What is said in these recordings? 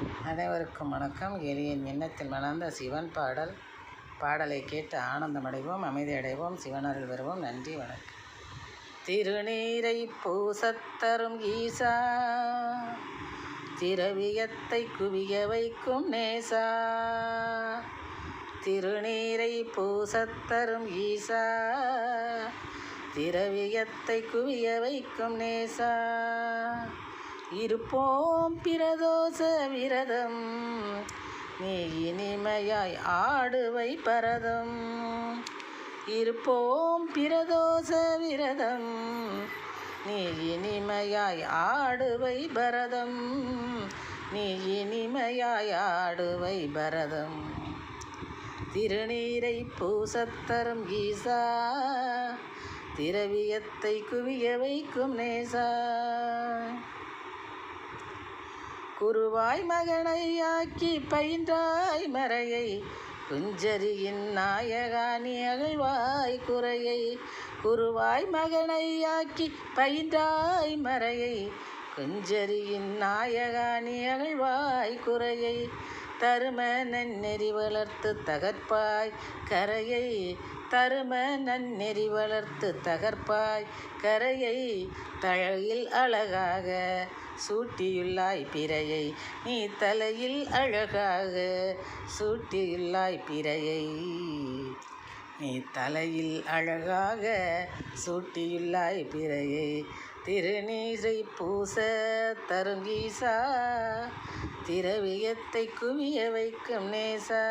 அனைவருக்கும் வணக்கம். எளியன் எண்ணத்தில் மலர்ந்த சிவன் பாடல். பாடலை கேட்டு ஆனந்தமடைவோம் அமைதி அடைவோம் சிவனருள் வருவோம் நன்றி வணக்கம். திருநீரை பூசத்தரும் ஈசா திரவியத்தை குவிய வைக்கும் நேசா திருநீரை பூசத்தரும் ஈசா திரவியத்தை குவிய வைக்கும் நேசா. இருப்போம் பிரதோஷ விரதம். நீ இனிமையாய் ஆடுவை பரதம். இருப்போம் பிரதோஷ விரதம். நீ இனிமையாய் ஆடுவை பரதம். நீ இனிமையாய் ஆடுவை பரதம். திருநீரை பூசத்தரும் ஈசா. திரவியத்தை குவிய வைக்கும் நேசா. குருவாய் மகனை ஆக்கி பயின்றாய் மறையை. குஞ்சரியின் நாயகானி அகழ்வாய் குறையை. குருவாய் மகனை ஆக்கி பயின்றாய் மறையை. குஞ்சரியின் நாயகானி அகழ்வாய் குறையை. தரும நன்னெறி வளர்த்து தகர்ப்பாய். கரையை தரும நன்னெறி வளர்த்து தகர்ப்பாய். கரையை தழகில் அழகாக சூட்டியுள்ளாய் பிறையை. நீ தலையில் அழகாக சூட்டியுள்ளாய் பிறையை. நீ தலையில் அழகாக சூட்டியுள்ளாய் பிறையை. திருநீரை பூச தருங்கீசா திரவியத்தை குவிய வைக்கும் நேசா.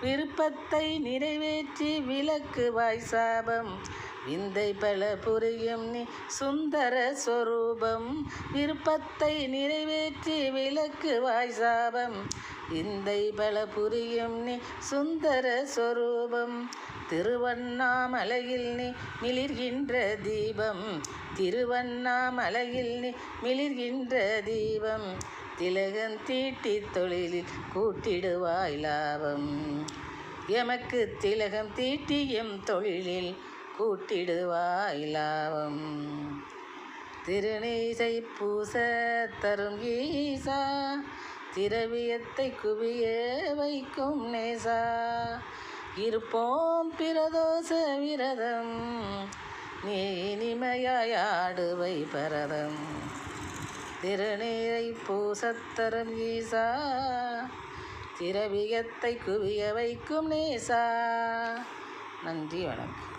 விருப்பத்தை நிறைவேற்றி விளக்கு வாய் சாபம் விந்தை பல புரியும் நீ சுந்தர சொரூபம். விருப்பத்தை நிறைவேற்றி விளக்கு வாய்சாபம் விந்தை பல புரியும் நீ சுந்தர சொரூபம். திருவண்ணாமலையில் நீ மிளிர்கின்ற தீபம். திருவண்ணாமலையில் நீ மிளிர்கின்ற தீபம். திலகம் தீட்டி தொழிலில் கூட்டிடுவாய் லாபம். எமக்கு திலகம் தீட்டியும் தொழிலில் கூட்டிடுவாய் லாபம் திருநீசை பூச தரும் ஈசா திரவியத்தை குவிய வைக்கும் நேசா. இருப்போம் பிரதோஷ விரதம் நீ இனிமையாய் ஆடுவை பரதம். திருநீரை பூசத்தரும் ஈசா திரவியத்தை குவிய வைக்கும் நேசா. நன்றி வணக்கம்.